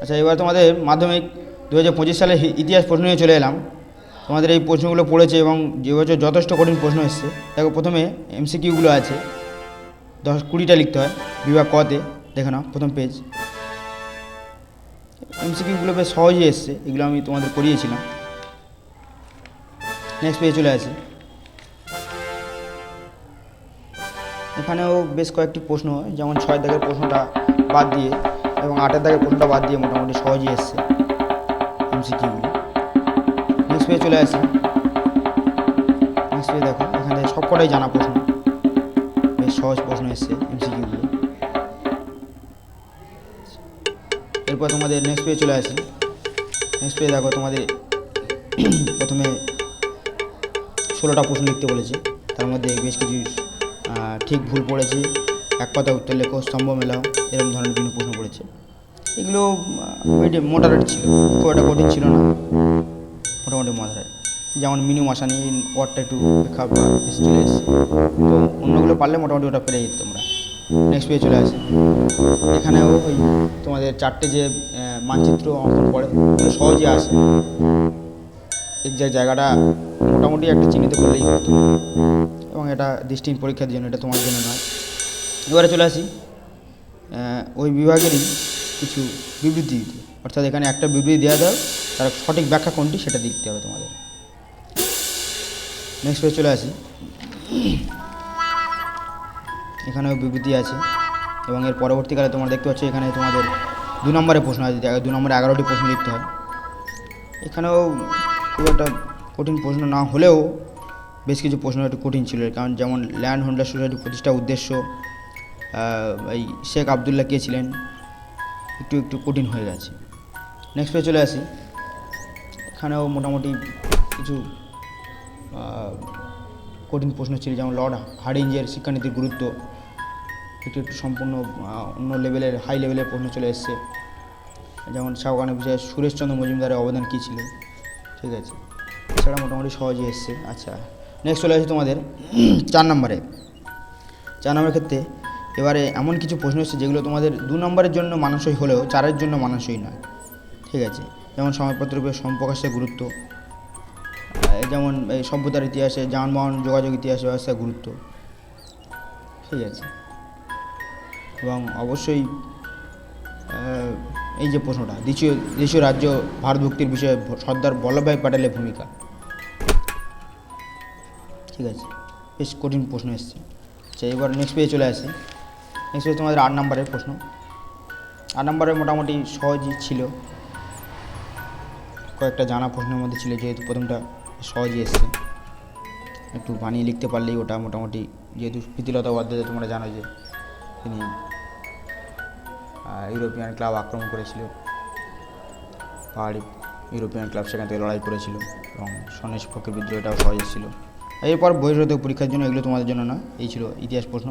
আচ্ছা এবার তোমাদের মাধ্যমিক দু হাজার পঁচিশ সালে ইতিহাস প্রশ্ন নিয়ে চলে এলাম। তোমাদের এই প্রশ্নগুলো পড়েছে এবং যে বছর যথেষ্ট কঠিন প্রশ্ন এসছে, দেখো প্রথমে এমসিকিউগুলো আছে। দশ কুড়িটা লিখতে হয়, বিভাগ কতে দেখে নাও, প্রথম পেজ এমসিকিউগুলো বেশ সহজেই এসছে, এগুলো আমি তোমাদের করিয়েছিলাম নেক্সট পেজে চলে আসি। এখানেও বেশ কয়েকটি প্রশ্ন যেমন ছয় দাগের প্রশ্নটা বাদ দিয়ে। এবং আটের দাগের প্রশ্নটা বাদ দিয়ে মোটামুটি সহজই এসছে এমসিকিউগুলো নেক্সট পেজে চলে আসি। নেক্সট পেজে দেখো, এখানে সবকটাই জানা প্রশ্ন। বেশ সহজ প্রশ্ন এসছে এমসিকিউগুলো এরপর তোমাদের নেক্সট পেজে চলে আসি। নেক্সট পেজে দেখো তোমাদের প্রথমে ষোলোটা প্রশ্ন লিখতে বলেছে। তার মধ্যে বেশ কিছু ঠিক ভুল পড়েছি। এক কথা উত্তর লেখো, স্তম্ভ মেলাও, এরকম ধরনের বিভিন্ন প্রশ্ন পড়েছে। এগুলো মোটারেট ছিল, খুব একটা কঠিন ছিল না, মোটামুটি মজার যেমন মিনু মাসা নিয়ে ওয়ার্ডটা একটু বেখা বা তো অন্যগুলো পারলে মোটামুটি ওটা পেরে যেত তোমরা। নেক্সট পেয়ে চলে আসে। এখানেও ওই তোমাদের চারটে যে মানচিত্র অঙ্কন করে সহজে আসে। এক্সাক্ট জায়গাটা মোটামুটি একটা চিহ্নিত করলেই হতো। এবং এটা দৃষ্টিহীন পরীক্ষার জন্য, এটা তোমার জন্য নয়। এবারে চলে আসি। ওই বিভাগেরই কিছু বিবৃতি দিতে অর্থাৎ এখানে একটা বিবৃতি দেওয়া দাও তার সঠিক ব্যাখ্যা কোনটি সেটা দিতে হবে তোমাদের। নেক্সট পেজ চলে আসি। এখানেও বিবৃতি আছে এবং এর পরবর্তীকালে তোমরা দেখতে পাচ্ছ এখানে তোমাদের দু নম্বরে প্রশ্ন আছে দু নম্বরে এগারোটি প্রশ্ন লিখতে হয়। এখানেও খুব একটা কঠিন প্রশ্ন না হলেও বেশ কিছু প্রশ্ন একটু কঠিন ছিল, কারণ যেমন ল্যান্ড হোল্ডার সোসাইটি প্রতিষ্ঠা উদ্দেশ্য এই শেখ আবদুল্লাহ কে ছিলেন? একটু একটু কঠিন হয়ে গেছে। নেক্সট পেজ চলে আসি। এখানেও মোটামুটি কিছু কঠিন প্রশ্ন ছিল, যেমন লর্ড হার্ডিঞ্জের শিক্ষানীতির গুরুত্ব। একটু একটু সম্পূর্ণ অন্য লেভেলের হাই লেভেলের প্রশ্ন চলে এসছে। যেমন শাহকানের বিষয়ে সুরেশচন্দ্র মজুমদারের অবদান কী ছিল? ঠিক আছে। এছাড়া মোটামুটি সহজে এসছে। আচ্ছা নেক্সট চলে আসি তোমাদের। চার নম্বরে। চার নম্বরের ক্ষেত্রে এবারে এমন কিছু প্রশ্ন এসেছে যেগুলো তোমাদের দু নম্বরের জন্য মানানসই হলেও চারের জন্য মানানসই নয়। ঠিক আছে? যেমন সমাজপত্রের সম্প্রকাশের গুরুত্ব যেমন এই সভ্যতার ইতিহাসে যানবাহন যোগাযোগ ইতিহাস ব্যবস্থার গুরুত্ব, ঠিক আছে? এবং অবশ্যই এই যে প্রশ্নটা দ্বিতীয় দেশীয় রাজ্য ভারত মুক্তির বিষয়ে সর্দার বল্লভভাই প্যাটেলের ভূমিকা। ঠিক আছে? বেশ কঠিন প্রশ্ন এসছে। আচ্ছা এবার নেক্সট পেজে চলে আসে। নেক্সট পেজ তোমাদের আট নম্বরের প্রশ্ন। আট নম্বরে মোটামুটি সহজই ছিল। কয়েকটা জানা প্রশ্নের মধ্যে ছিল, যেহেতু প্রথমটা সহজই এসছে। একটু বানিয়ে লিখতে পারলেই ওটা মোটামুটি, যেহেতু প্রীতিলতা ওয়াদ্দেদার তোমরা জানো যে তিনি ইউরোপিয়ান ক্লাব আক্রমণ করেছিল। পাহাড়ি ইউরোপিয়ান ক্লাব সেখান থেকে লড়াই করেছিল এবং স্বনিষ্পক্ষের বিদ্রোহ এটাও সহজ ছিল। এরপর বহির্গত পরীক্ষার জন্য, এগুলো তোমাদের জন্য না এই ছিল ইতিহাস প্রশ্ন।